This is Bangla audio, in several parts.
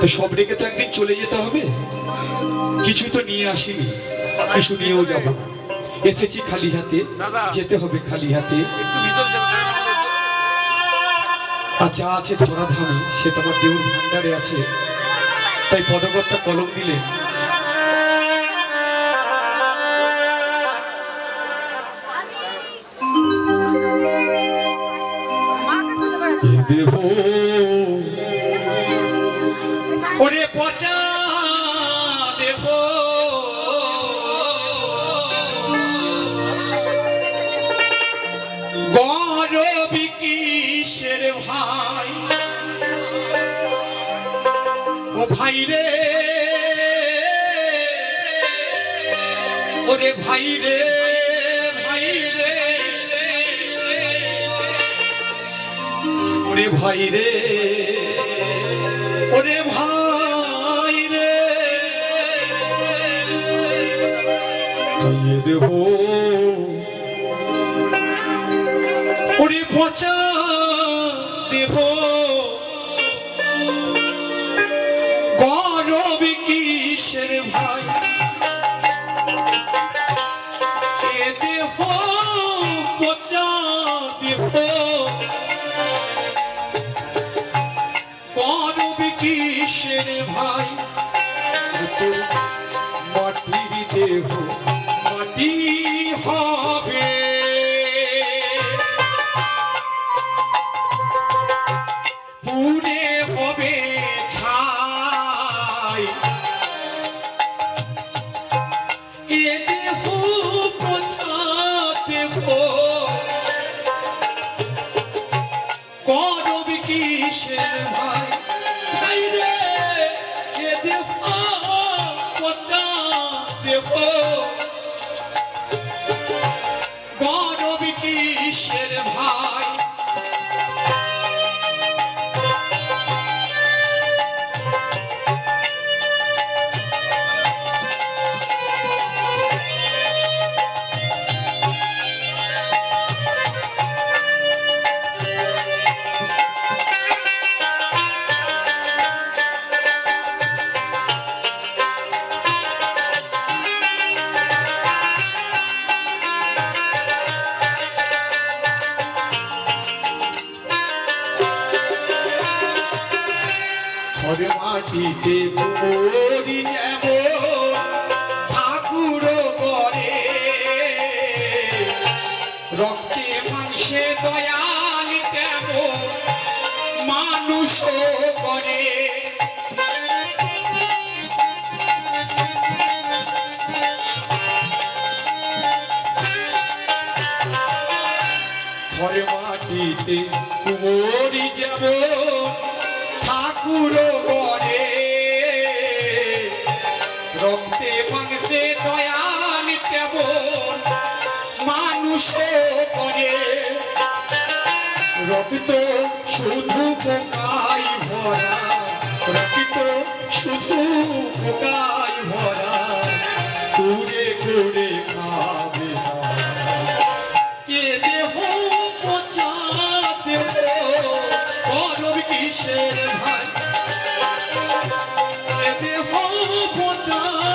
তো সব রেখে তো একদিন চলে যেতে হবে। কিছুই তো নিয়ে আসিনি কিছু নিয়েও যাব এসেছি খালি হাতে যেতে হবে খালি হাতে। আর যা আছে ধরাধামে সে তোমার দেউর ভান্ডারে আছে। তাই পদকর্তা কলম দিলেন এ দেহ ভাই? ও ভাই রে। ওরে ভাই রে ভাই রে। ওরে ভাই রে। কাইয়ে দেব। উড়ি পচা দেব। গরব কিসের ভাই? দেহ ঘরে মাটিতে পড়ি যাব ঠাকুর করে। রক্তে মাংসে দয়াল দেব মানুষ করে। ঘরে মাটিতে কুমরি যাব মানুষ করে। রক্ত শুধু পোকাই ভরা। রক্ত শুধু পোকাই ভরা। কুড়ে কুড়ে খাবে এ দেহ পচা দেহ করব কিসের ভাই এ পচা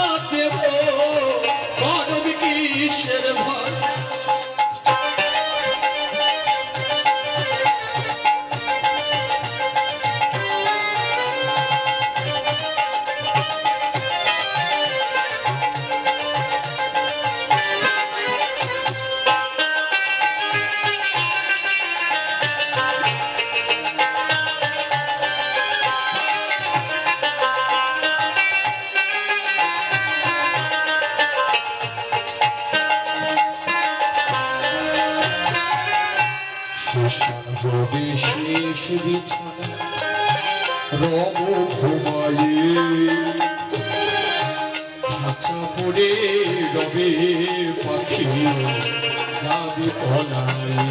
হবে শেষ বিছানা রব ঘুমায়ে খাঁচা পড়ে রবে পাখি যাবি তলায়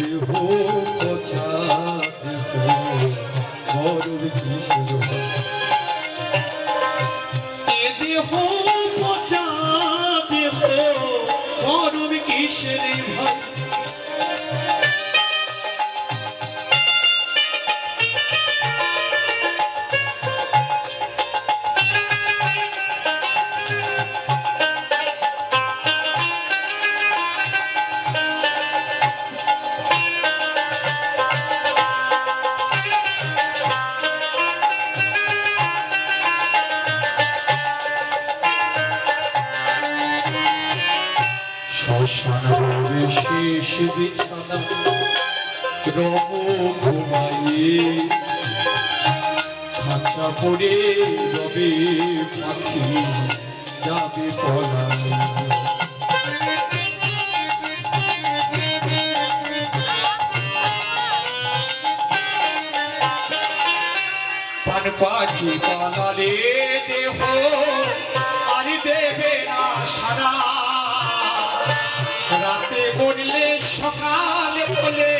দেহ পচা দেহ মরুর হয়। এ দেহ পচা দেহ মরুর কিসের শেষ বিছানা রব ঘুমাইয়ে খাঁচা পড়ে রবে পাখি। যাবে পলায় দেবে না সারা রাতে বললে সকালে বলে,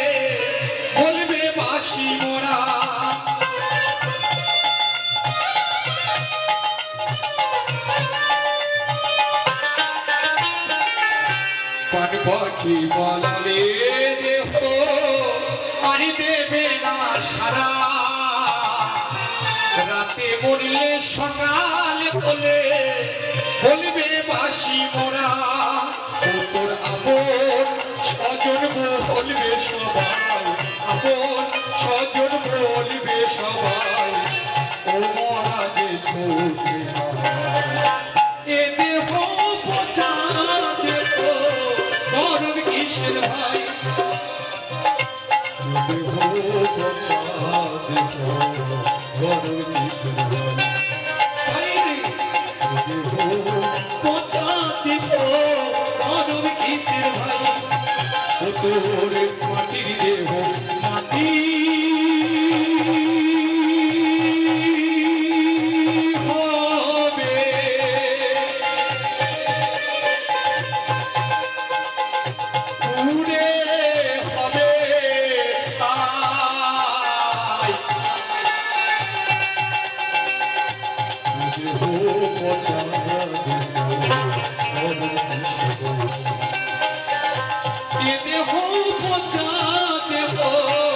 বলবে বাসি মোরা। পাখি বলালে দেহ আর দেবে না সারা। রাতে মরলে সকালে বলে বলবে বাসি মোরা তোর আপন ছজন বলবে সবাই, আপন ছজন বলবে সবাই, ও মরা যে মাটির দেহ মাটি। এ দেহ পচা দেহ